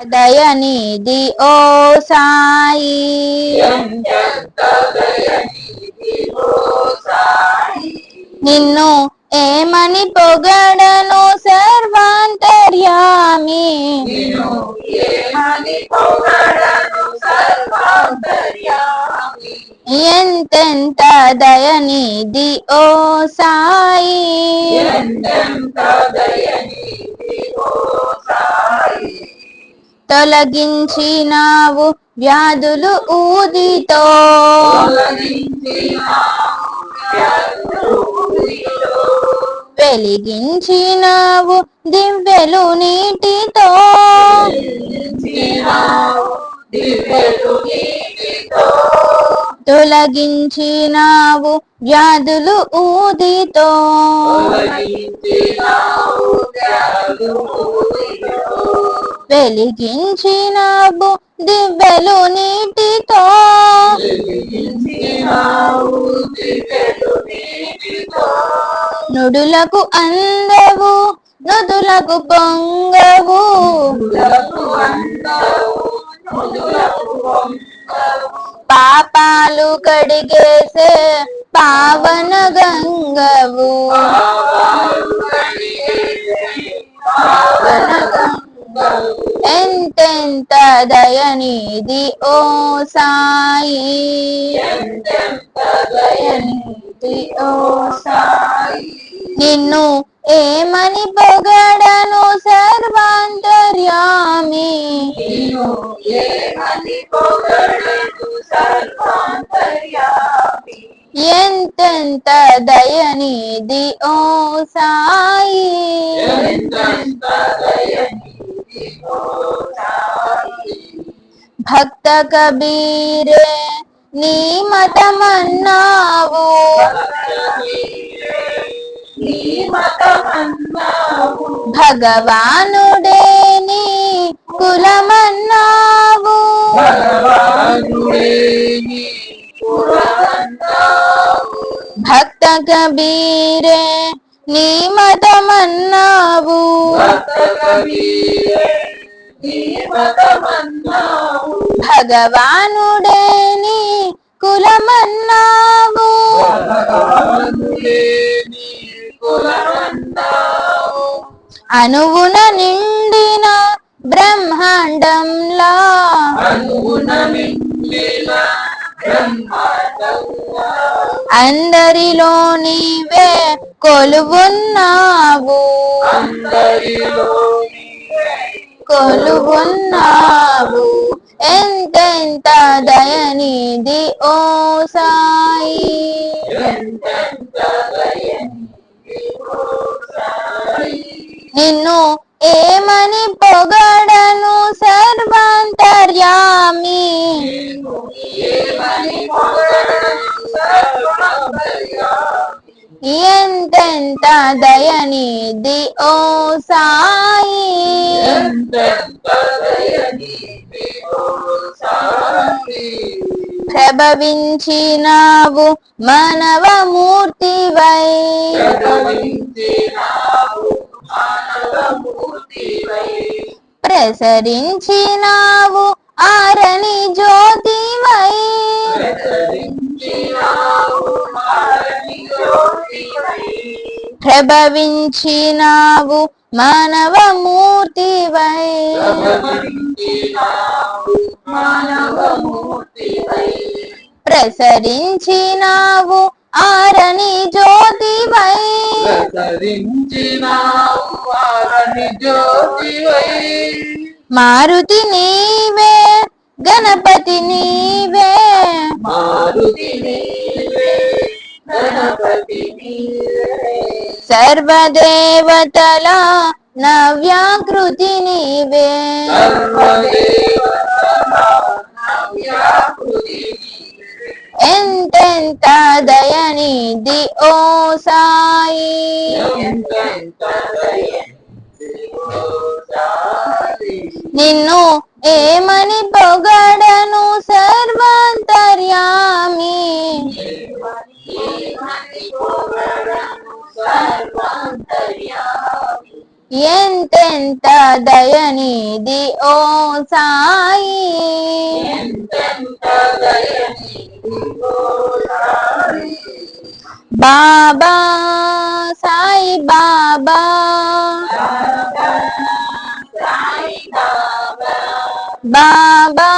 దయనిధి ఓ సాయి. నిన్ను ఏమని పొగడను సర్వాంతర్యామి? ఎంతెంత దయనిధి ఓ సాయి? తొలగించినావు వ్యాధులు ఊదితో. వెలిగించినావు దివ్యలు నీటితో. తొలగించినావు వ్యాధులు ఊదితో. వెలిగించినావు దివ్యలు నీటితో. నుడులకు అందవు నుదులకు పొంగవు పాపాలు కడిగేసే పావన గంగవు. ఎంతెంత దయనిది ఓ సాయి? ఓ సాయి నిన్ను ఏమని పొగడను సర్వాంతర్యామి? ఎంతెంత దయనిది ఓ సాయి? భక్త కబీరే నీ మతమన్నావు. భగవానుడే నీ కులమన్నావు. భక్త కబీరే నీ మతమన్నావు. భగవానుడే నీ కులమన్నావు. అనువున నిండిన బ్రహ్మాండంలా. అందరిలో నీవే కొలువున్నావు. కొలువున్నావు. ఎంతెంత దయనిధి ఓ సాయి. నిన్ను ఏమని పొగడను సర్వాంతర్యామి. ఎంతెంత దయనిధి ఓ సాయి ప్రభవించినావు మానవమూర్తివై ప్రసరించినావు ఆరని జ్యోతివై ప్రభవించినావు మానవమూర్తివై. ప్రసరించినావు ఆరని జ్యోతివై. మారుతి నీవే గణపతి నీవే. సర్వదేవతల నవ్యాకృతి నీవే. ఎంతెంత దయనిధి ఓ సాయి. నిన్ను ఏమని పొగడను సర్వాంతర్యామి? ఎంతెంత దయనిది ఓ సాయి? బాబా సాయి బాబా బాబా